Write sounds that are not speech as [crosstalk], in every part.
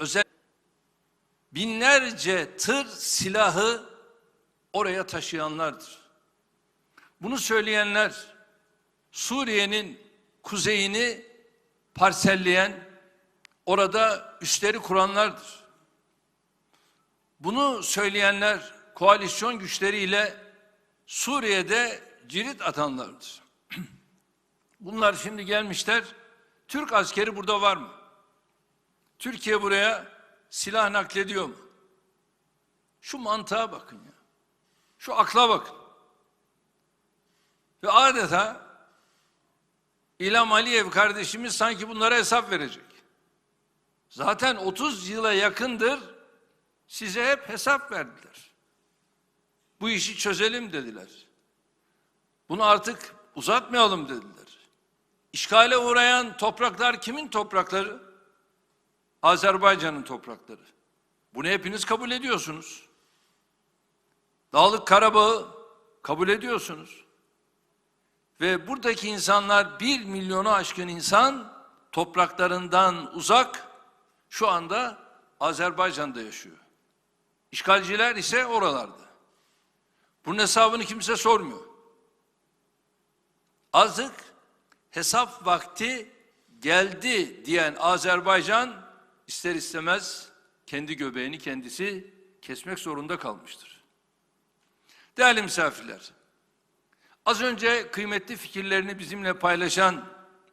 özel binlerce tır silahı oraya taşıyanlardır. Bunu söyleyenler Suriye'nin kuzeyini parselleyen, orada üsleri kuranlardır. Bunu söyleyenler koalisyon güçleriyle Suriye'de cirit atanlardır. [clears throat] Bunlar şimdi gelmişler. Türk askeri burada var mı? Türkiye buraya silah naklediyor mu? Şu mantığa bakın ya. Şu akla bakın. Ve adeta İlham Aliyev kardeşimiz sanki bunlara hesap verecek. Zaten 30 yıla yakındır size hep hesap verdiler. Bu işi çözelim dediler. Bunu artık uzatmayalım dediler. İşgale uğrayan topraklar kimin toprakları? Azerbaycan'ın toprakları. Bunu hepiniz kabul ediyorsunuz. Dağlık Karabağ'ı kabul ediyorsunuz. Ve buradaki insanlar bir milyonu aşkın insan topraklarından uzak şu anda Azerbaycan'da yaşıyor. İşgalciler ise oralarda. Bunun hesabını kimse sormuyor. Azık hesap vakti geldi diyen Azerbaycan ister istemez kendi göbeğini kendisi kesmek zorunda kalmıştır. Değerli misafirler, az önce kıymetli fikirlerini bizimle paylaşan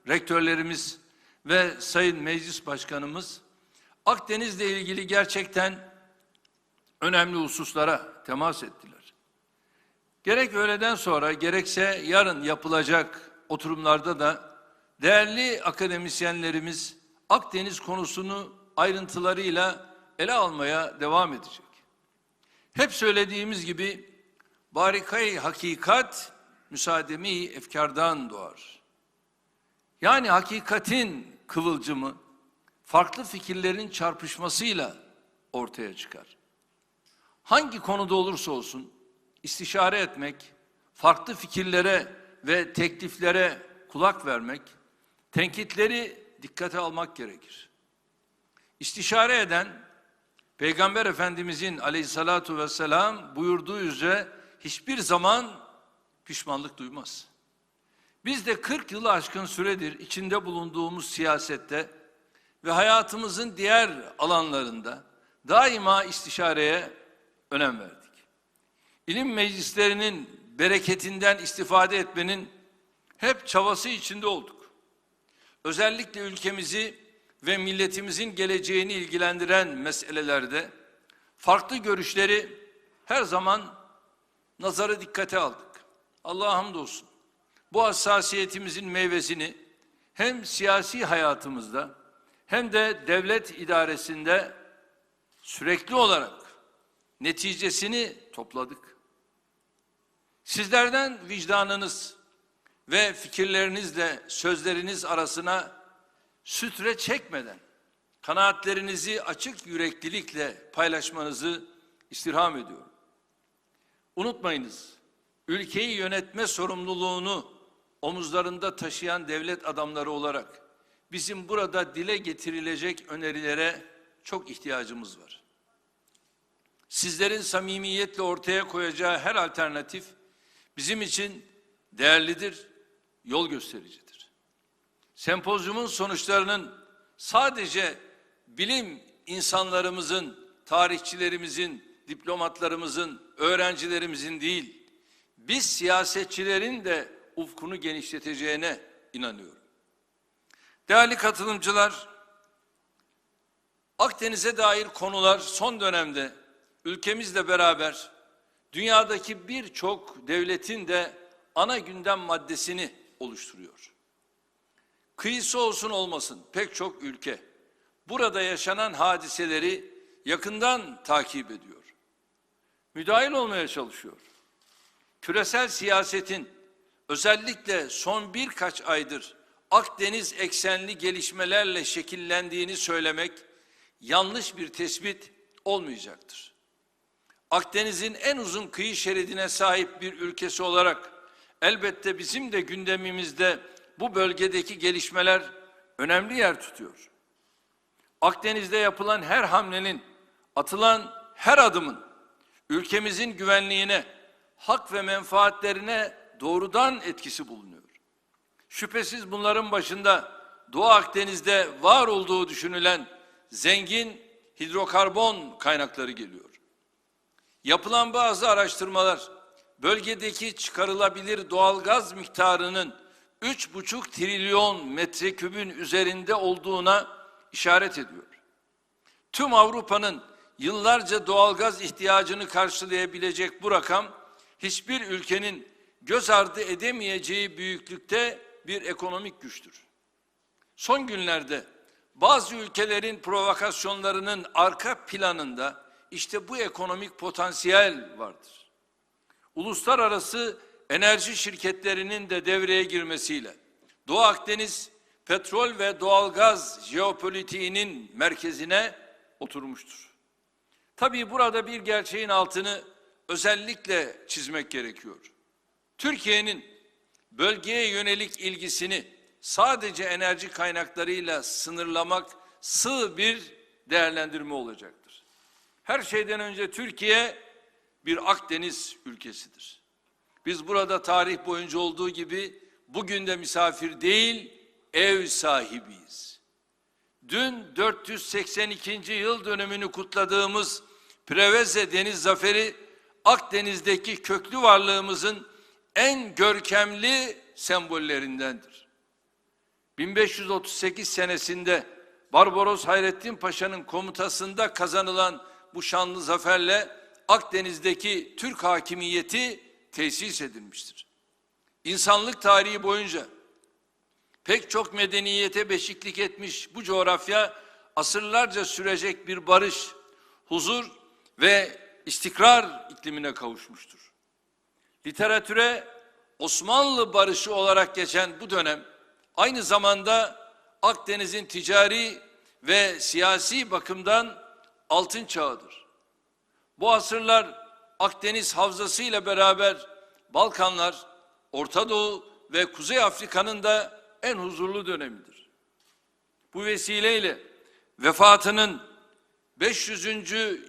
rektörlerimiz ve Sayın Meclis Başkanımız Akdeniz'le ilgili gerçekten önemli hususlara temas ettiler. Gerek öğleden sonra gerekse yarın yapılacak oturumlarda da değerli akademisyenlerimiz Akdeniz konusunu ayrıntılarıyla ele almaya devam edecek. Hep söylediğimiz gibi barikay hakikat müsaademi efkardan doğar. Yani hakikatin kıvılcımı farklı fikirlerin çarpışmasıyla ortaya çıkar. Hangi konuda olursa olsun istişare etmek, farklı fikirlere ve tekliflere kulak vermek, tenkitleri dikkate almak gerekir. İstişare eden Peygamber Efendimizin aleyhissalatu vesselam buyurduğu üzere hiçbir zaman pişmanlık duymaz. Biz de 40 yılı aşkın süredir içinde bulunduğumuz siyasette ve hayatımızın diğer alanlarında daima istişareye önem verdik. İlim meclislerinin bereketinden istifade etmenin hep çabası içinde olduk. Özellikle ülkemizi ve milletimizin geleceğini ilgilendiren meselelerde farklı görüşleri her zaman nazara dikkate aldık. Allah'a hamdolsun. Bu hassasiyetimizin meyvesini hem siyasi hayatımızda hem de devlet idaresinde sürekli olarak neticesini topladık. Sizlerden vicdanınız ve fikirlerinizle sözleriniz arasına sütre çekmeden kanaatlerinizi açık yüreklilikle paylaşmanızı istirham ediyorum. Unutmayınız, ülkeyi yönetme sorumluluğunu omuzlarında taşıyan devlet adamları olarak bizim burada dile getirilecek önerilere çok ihtiyacımız var. Sizlerin samimiyetle ortaya koyacağı her alternatif bizim için değerlidir, yol göstericidir. Sempozyumun sonuçlarının sadece bilim insanlarımızın, tarihçilerimizin, diplomatlarımızın, öğrencilerimizin değil, biz siyasetçilerin de ufkunu genişleteceğine inanıyorum. Değerli katılımcılar, Akdeniz'e dair konular son dönemde ülkemizle beraber dünyadaki birçok devletin de ana gündem maddesini oluşturuyor. Kıyısı olsun olmasın pek çok ülke burada yaşanan hadiseleri yakından takip ediyor. Müdahil olmaya çalışıyor. Küresel siyasetin özellikle son birkaç aydır Akdeniz eksenli gelişmelerle şekillendiğini söylemek yanlış bir tespit olmayacaktır. Akdeniz'in en uzun kıyı şeridine sahip bir ülkesi olarak elbette bizim de gündemimizde bu bölgedeki gelişmeler önemli yer tutuyor. Akdeniz'de yapılan her hamlenin, atılan her adımın ülkemizin güvenliğine, hak ve menfaatlerine doğrudan etkisi bulunuyor. Şüphesiz bunların başında Doğu Akdeniz'de var olduğu düşünülen zengin hidrokarbon kaynakları geliyor. Yapılan bazı araştırmalar bölgedeki çıkarılabilir doğalgaz miktarının 3,5 trilyon metrekübün üzerinde olduğuna işaret ediyor. Tüm Avrupa'nın yıllarca doğalgaz ihtiyacını karşılayabilecek bu rakam hiçbir ülkenin göz ardı edemeyeceği büyüklükte bir ekonomik güçtür. Son günlerde bazı ülkelerin provokasyonlarının arka planında işte bu ekonomik potansiyel vardır. Uluslararası enerji şirketlerinin de devreye girmesiyle Doğu Akdeniz petrol ve doğalgaz jeopolitiğinin merkezine oturmuştur. Tabii burada bir gerçeğin altını özellikle çizmek gerekiyor. Türkiye'nin bölgeye yönelik ilgisini sadece enerji kaynaklarıyla sınırlamak sığ bir değerlendirme olacaktır. Her şeyden önce Türkiye bir Akdeniz ülkesidir. Biz burada tarih boyunca olduğu gibi bugün de misafir değil, ev sahibiyiz. Dün 482. yıl dönümünü kutladığımız Preveze Deniz Zaferi Akdeniz'deki köklü varlığımızın en görkemli sembollerindendir. 1538 senesinde Barbaros Hayrettin Paşa'nın komutasında kazanılan bu şanlı zaferle Akdeniz'deki Türk hakimiyeti tesis edilmiştir. İnsanlık tarihi boyunca pek çok medeniyete beşiklik etmiş bu coğrafya asırlarca sürecek bir barış, huzur ve istikrar iklimine kavuşmuştur. Literatüre Osmanlı barışı olarak geçen bu dönem aynı zamanda Akdeniz'in ticari ve siyasi bakımdan altın çağıdır. Bu asırlar Akdeniz havzası ile beraber Balkanlar, Orta Doğu ve Kuzey Afrika'nın da en huzurlu dönemidir. Bu vesileyle vefatının 500.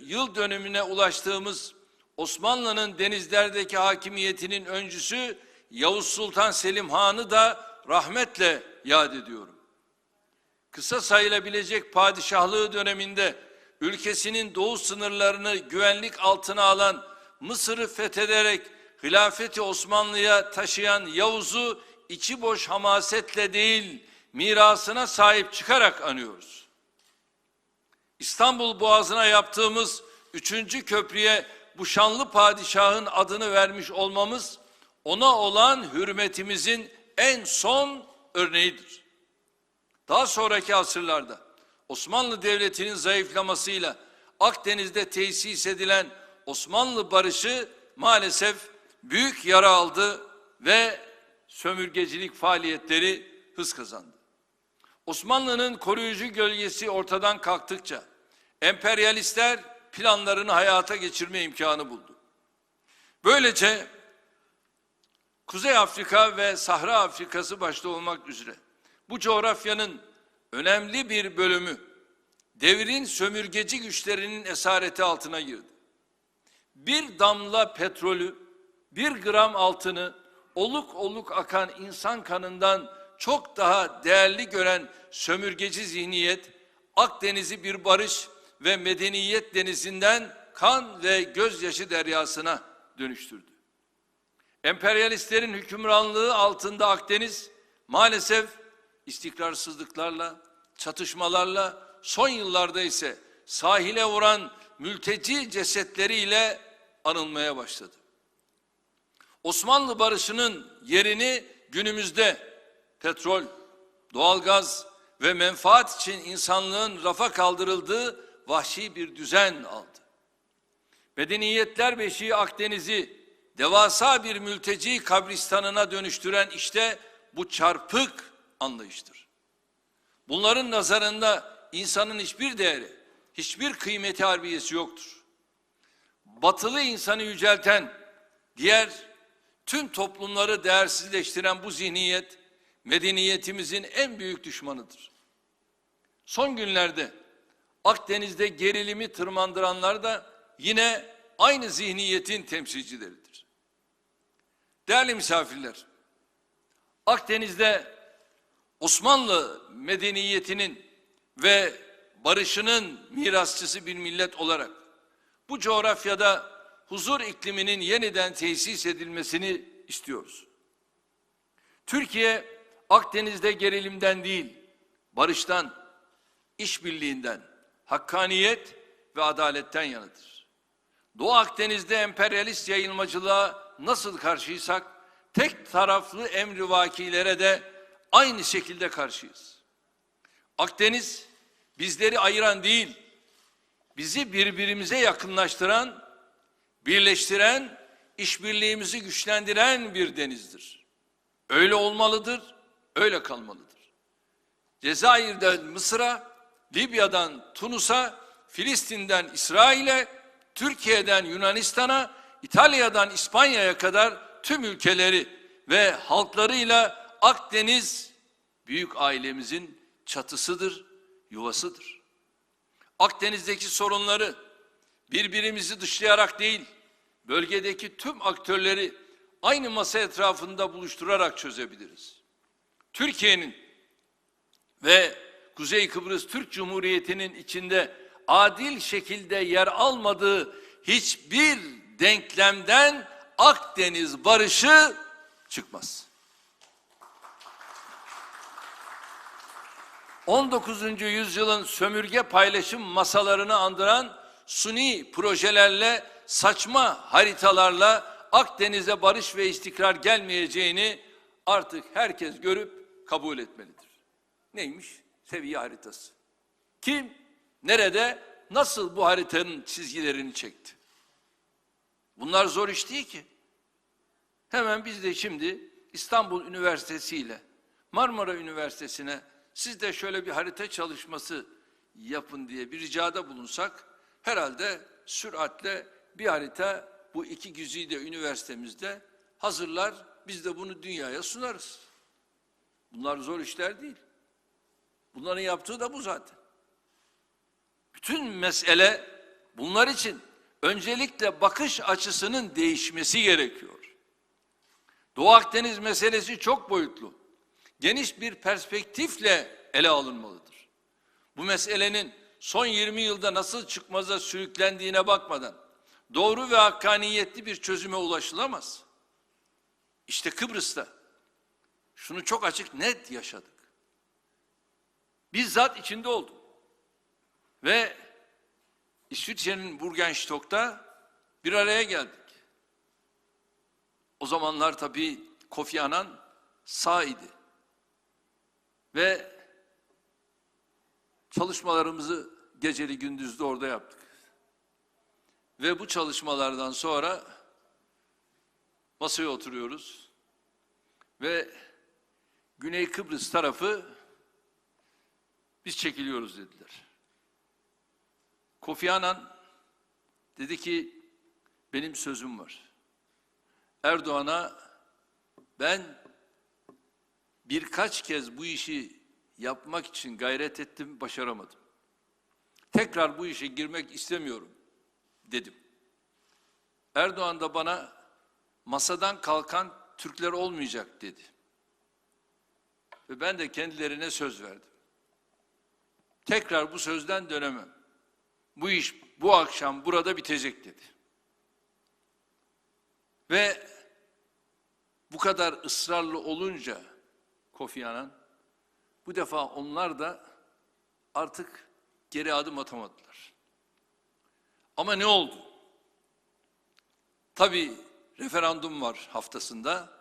yıl dönümüne ulaştığımız Osmanlı'nın denizlerdeki hakimiyetinin öncüsü Yavuz Sultan Selim Han'ı da rahmetle yad ediyorum. Kısa sayılabilecek padişahlığı döneminde ülkesinin doğu sınırlarını güvenlik altına alan Mısır'ı fethederek hilafeti Osmanlı'ya taşıyan Yavuz'u içi boş hamasetle değil mirasına sahip çıkarak anıyoruz. İstanbul Boğazı'na yaptığımız üçüncü köprüye bu şanlı padişahın adını vermiş olmamız ona olan hürmetimizin en son örneğidir. Daha sonraki asırlarda Osmanlı Devleti'nin zayıflamasıyla Akdeniz'de tesis edilen Osmanlı barışı maalesef büyük yara aldı ve sömürgecilik faaliyetleri hız kazandı. Osmanlı'nın koruyucu gölgesi ortadan kalktıkça emperyalistler planlarını hayata geçirme imkanı buldu. Böylece Kuzey Afrika ve Sahra Afrikası başta olmak üzere bu coğrafyanın önemli bir bölümü devrin sömürgeci güçlerinin esareti altına girdi. Bir damla petrolü, bir gram altını oluk oluk akan insan kanından çok daha değerli gören sömürgeci zihniyet Akdeniz'i bir barış ve medeniyet denizinden kan ve gözyaşı deryasına dönüştürdü. Emperyalistlerin hükümranlığı altında Akdeniz maalesef istikrarsızlıklarla, çatışmalarla, son yıllarda ise sahile vuran mülteci cesetleriyle anılmaya başladı. Osmanlı barışının yerini günümüzde petrol, doğalgaz ve menfaat için insanlığın rafa kaldırıldığı vahşi bir düzen aldı. Medeniyetler beşiği Akdeniz'i devasa bir mülteci kabristanına dönüştüren işte bu çarpık anlayıştır. Bunların nazarında insanın hiçbir değeri, hiçbir kıymeti harbiyesi yoktur. Batılı insanı yücelten, diğer tüm toplumları değersizleştiren bu zihniyet medeniyetimizin en büyük düşmanıdır. Son günlerde Akdeniz'de gerilimi tırmandıranlar da yine aynı zihniyetin temsilcileridir. Değerli misafirler, Akdeniz'de Osmanlı medeniyetinin ve barışının mirasçısı bir millet olarak bu coğrafyada huzur ikliminin yeniden tesis edilmesini istiyoruz. Türkiye Akdeniz'de gerilimden değil, barıştan, işbirliğinden, hakkaniyet ve adaletten yanıdır. Doğu Akdeniz'de emperyalist yayılmacılığa nasıl karşıysak, tek taraflı emrivakilere de aynı şekilde karşıyız. Akdeniz bizleri ayıran değil, bizi birbirimize yakınlaştıran, birleştiren, işbirliğimizi güçlendiren bir denizdir. Öyle olmalıdır, öyle kalmalıdır. Cezayir'den Mısır'a, Libya'dan Tunus'a, Filistin'den İsrail'e, Türkiye'den Yunanistan'a, İtalya'dan İspanya'ya kadar tüm ülkeleri ve halklarıyla Akdeniz büyük ailemizin çatısıdır, yuvasıdır. Akdeniz'deki sorunları birbirimizi dışlayarak değil, bölgedeki tüm aktörleri aynı masa etrafında buluşturarak çözebiliriz. Türkiye'nin ve Kuzey Kıbrıs Türk Cumhuriyeti'nin içinde adil şekilde yer almadığı hiçbir denklemden Akdeniz barışı çıkmaz. 19. yüzyılın sömürge paylaşım masalarını andıran suni projelerle, saçma haritalarla Akdeniz'e barış ve istikrar gelmeyeceğini artık herkes görüp kabul etmelidir. Neymiş? Seviye haritası. Kim, nerede, nasıl bu haritanın çizgilerini çekti? Bunlar zor iş değil ki. Hemen biz de şimdi İstanbul Üniversitesi ile Marmara Üniversitesi'ne siz de şöyle bir harita çalışması yapın diye bir ricada bulunsak herhalde süratle bir harita bu iki güzide üniversitemizde hazırlar biz de bunu dünyaya sunarız. Bunlar zor işler değil. Bunların yaptığı da bu zaten. Bütün mesele bunlar için öncelikle bakış açısının değişmesi gerekiyor. Doğu Akdeniz meselesi çok boyutlu. Geniş bir perspektifle ele alınmalıdır. Bu meselenin son 20 yılda nasıl çıkmaza sürüklendiğine bakmadan doğru ve hakkaniyetli bir çözüme ulaşılamaz. İşte Kıbrıs'ta şunu çok açık net yaşadık. Bizzat içinde oldum. Ve İsviçre'nin Burgenstock'ta bir araya geldik. O zamanlar tabii Kofi Annan sağ idi. Ve çalışmalarımızı geceli gündüzde orada yaptık. Ve bu çalışmalardan sonra masaya oturuyoruz. Ve Güney Kıbrıs tarafı biz çekiliyoruz dediler. Kofi Annan dedi ki benim sözüm var. Erdoğan'a ben birkaç kez bu işi yapmak için gayret ettim, başaramadım. Tekrar bu işe girmek istemiyorum dedim. Erdoğan da bana masadan kalkan Türkler olmayacak dedi. Ve ben de kendilerine söz verdim. Tekrar bu sözden dönemem. Bu iş bu akşam burada bitecek dedi. Ve bu kadar ısrarlı olunca Kofi Annan bu defa onlar da artık geri adım atamadılar. Ama ne oldu? Tabii referandum var haftasında.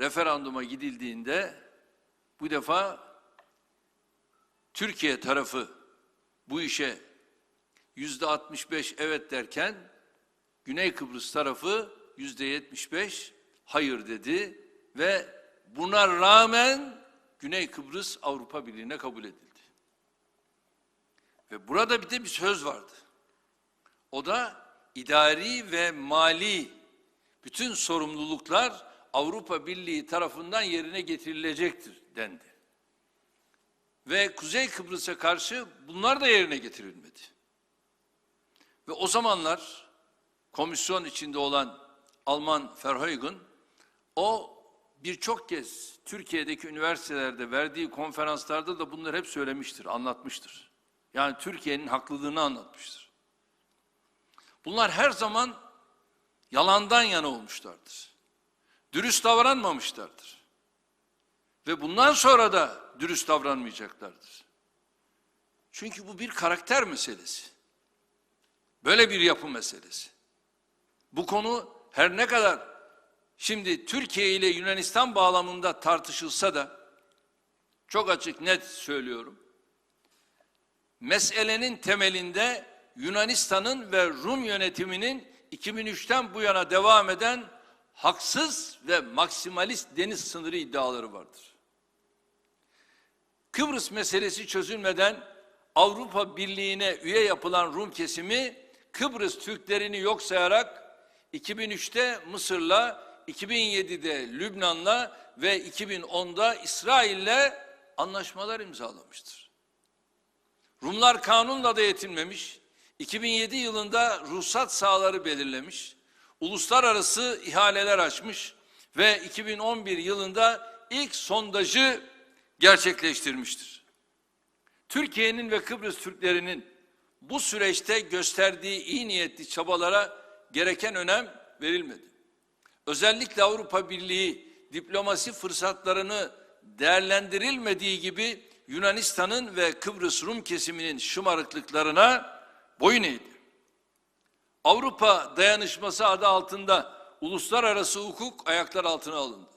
Referanduma gidildiğinde bu defa Türkiye tarafı bu işe yüzde 65 evet derken Güney Kıbrıs tarafı yüzde 75 hayır dedi ve buna rağmen Güney Kıbrıs Avrupa Birliği'ne kabul edildi. Ve burada bir de bir söz vardı. O da idari ve mali bütün sorumluluklar Avrupa Birliği tarafından yerine getirilecektir dendi. ve Kuzey Kıbrıs'a karşı bunlar da yerine getirilmedi. Ve o zamanlar komisyon içinde olan Alman Verheugen o birçok kez Türkiye'deki üniversitelerde verdiği konferanslarda da bunları hep söylemiştir, anlatmıştır. Yani Türkiye'nin haklılığını anlatmıştır. Bunlar her zaman yalandan yana olmuşlardır. Dürüst davranmamışlardır. Ve bundan sonra da dürüst davranmayacaklardır. Çünkü bu bir karakter meselesi. Böyle bir yapı meselesi. Bu konu her ne kadar şimdi Türkiye ile Yunanistan bağlamında tartışılsa da çok açık net söylüyorum. Meselenin temelinde Yunanistan'ın ve Rum yönetiminin 2003'ten bu yana devam eden haksız ve maksimalist deniz sınırı iddiaları vardır. Kıbrıs meselesi çözülmeden Avrupa Birliği'ne üye yapılan Rum kesimi Kıbrıs Türklerini yok sayarak 2003'te Mısır'la, 2007'de Lübnan'la ve 2010'da İsrail'le anlaşmalar imzalamıştır. Rumlar kanunla da yetinmemiş, 2007 yılında ruhsat sahaları belirlemiş, uluslararası ihaleler açmış ve 2011 yılında ilk sondajı gerçekleştirmiştir. Türkiye'nin ve Kıbrıs Türklerinin bu süreçte gösterdiği iyi niyetli çabalara gereken önem verilmedi. Özellikle Avrupa Birliği diplomasi fırsatlarını değerlendirilmediği gibi Yunanistan'ın ve Kıbrıs Rum kesiminin şımarıklıklarına boyun eğdi. Avrupa dayanışması adı altında uluslararası hukuk ayaklar altına alındı.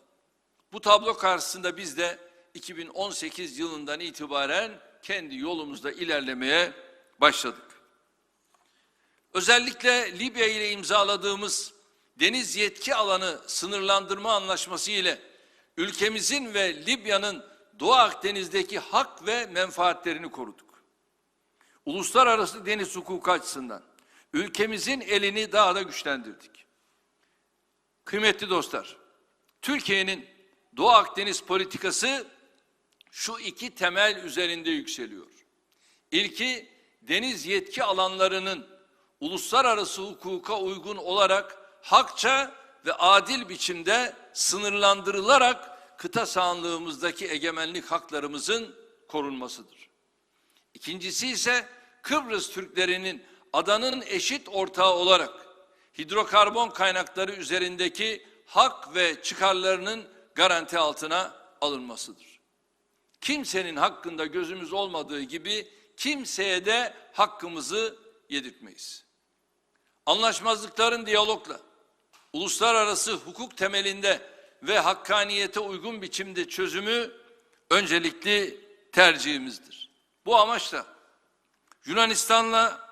Bu tablo karşısında biz de 2018 yılından itibaren kendi yolumuzda ilerlemeye başladık. Özellikle Libya ile imzaladığımız deniz yetki alanı sınırlandırma anlaşması ile ülkemizin ve Libya'nın Doğu Akdeniz'deki hak ve menfaatlerini koruduk. Uluslararası deniz hukuku açısından ülkemizin elini daha da güçlendirdik. Kıymetli dostlar, Türkiye'nin Doğu Akdeniz politikası şu iki temel üzerinde yükseliyor. İlki deniz yetki alanlarının uluslararası hukuka uygun olarak hakça ve adil biçimde sınırlandırılarak kıta sahanlığımızdaki egemenlik haklarımızın korunmasıdır. İkincisi ise Kıbrıs Türklerinin adanın eşit ortağı olarak hidrokarbon kaynakları üzerindeki hak ve çıkarlarının garanti altına alınmasıdır. Kimsenin hakkında gözümüz olmadığı gibi kimseye de hakkımızı yedirtmeyiz. Anlaşmazlıkların diyalogla, uluslararası hukuk temelinde ve hakkaniyete uygun biçimde çözümü öncelikli tercihimizdir. Bu amaçla Yunanistan'la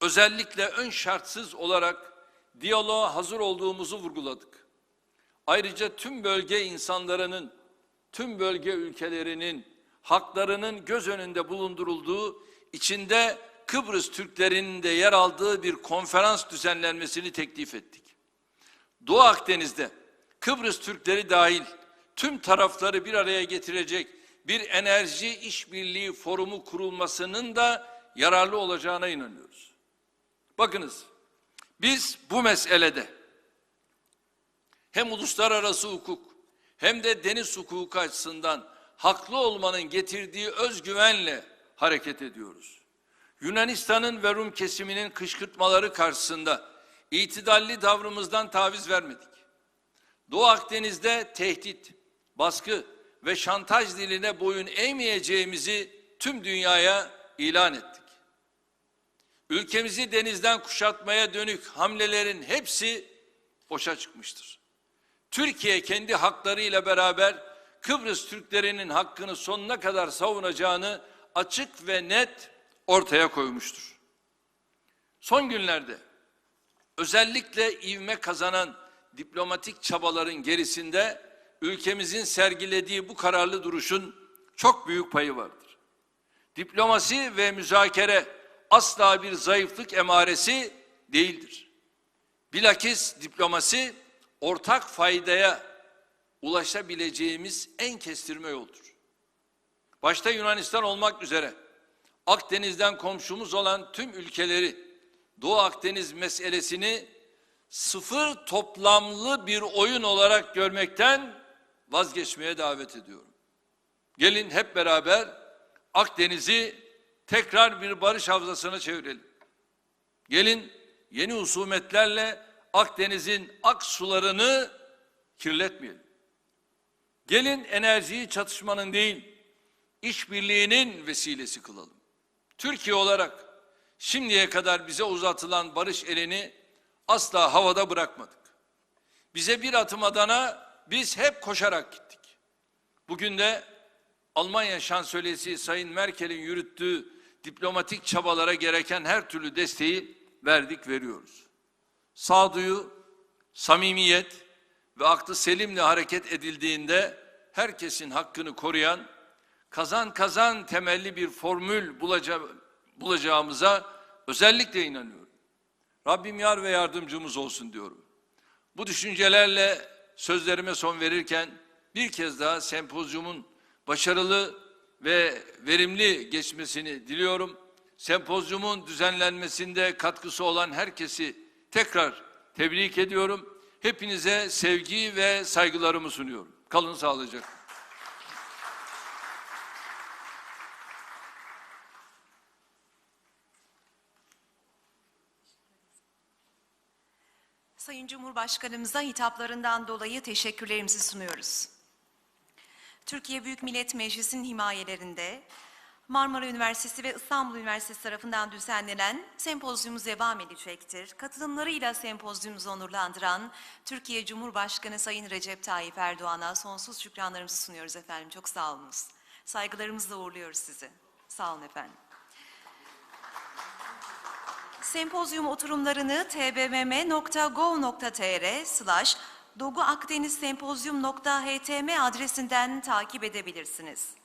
özellikle ön şartsız olarak diyaloğa hazır olduğumuzu vurguladık. Ayrıca tüm bölge insanlarının, tüm bölge ülkelerinin haklarının göz önünde bulundurulduğu, içinde Kıbrıs Türklerinin de yer aldığı bir konferans düzenlenmesini teklif ettik. Doğu Akdeniz'de Kıbrıs Türkleri dahil tüm tarafları bir araya getirecek bir enerji işbirliği forumu kurulmasının da yararlı olacağına inanıyoruz. Bakınız, biz bu meselede hem uluslararası hukuk hem de deniz hukuku açısından haklı olmanın getirdiği özgüvenle hareket ediyoruz. Yunanistan'ın ve Rum kesiminin kışkırtmaları karşısında itidalli tavrımızdan taviz vermedik. Doğu Akdeniz'de tehdit, baskı ve şantaj diline boyun eğmeyeceğimizi tüm dünyaya ilan ettik. Ülkemizi denizden kuşatmaya dönük hamlelerin hepsi boşa çıkmıştır. Türkiye kendi haklarıyla beraber Kıbrıs Türklerinin hakkını sonuna kadar savunacağını açık ve net ortaya koymuştur. Son günlerde özellikle ivme kazanan diplomatik çabaların gerisinde ülkemizin sergilediği bu kararlı duruşun çok büyük payı vardır. Diplomasi ve müzakere asla bir zayıflık emaresi değildir. Bilakis diplomasi ortak faydaya ulaşabileceğimiz en kestirme yoldur. başta Yunanistan olmak üzere Akdeniz'den komşumuz olan tüm ülkeleri Doğu Akdeniz meselesini sıfır toplamlı bir oyun olarak görmekten vazgeçmeye davet ediyorum. Gelin hep beraber Akdeniz'i tekrar bir barış havzasına çevirelim. Gelin yeni husumetlerle Akdeniz'in ak sularını kirletmeyelim. Gelin enerjiyi çatışmanın değil, işbirliğinin vesilesi kılalım. Türkiye olarak şimdiye kadar bize uzatılan barış elini asla havada bırakmadık. Bize bir adım adana biz hep koşarak gittik. Bugün de Almanya Şansölyesi Sayın Merkel'in yürüttüğü diplomatik çabalara gereken her türlü desteği verdik, veriyoruz. Sağduyu, samimiyet ve aklı selimle hareket edildiğinde herkesin hakkını koruyan, kazan kazan temelli bir formül bulaca bulacağımıza özellikle inanıyorum. Rabbim yar ve yardımcımız olsun diyorum. Bu düşüncelerle sözlerime son verirken bir kez daha sempozyumun başarılı ve verimli geçmesini diliyorum. Sempozyumun düzenlenmesinde katkısı olan herkesi tekrar tebrik ediyorum. Hepinize sevgi ve saygılarımı sunuyorum. Kalın sağlıcakla. Sayın Cumhurbaşkanımıza hitaplarından dolayı teşekkürlerimizi sunuyoruz. Türkiye Büyük Millet Meclisi'nin himayelerinde Marmara Üniversitesi ve İstanbul Üniversitesi tarafından düzenlenen sempozyumumuz devam edecektir. Katılımlarıyla sempozyumumuzu onurlandıran Türkiye Cumhurbaşkanı Sayın Recep Tayyip Erdoğan'a sonsuz şükranlarımızı sunuyoruz efendim. Çok sağ olunuz. Saygılarımızla uğurluyoruz sizi. Sağ olun efendim. Sempozyum oturumlarını tbmm.gov.tr slash doguakdenizsempozyum.htm adresinden takip edebilirsiniz.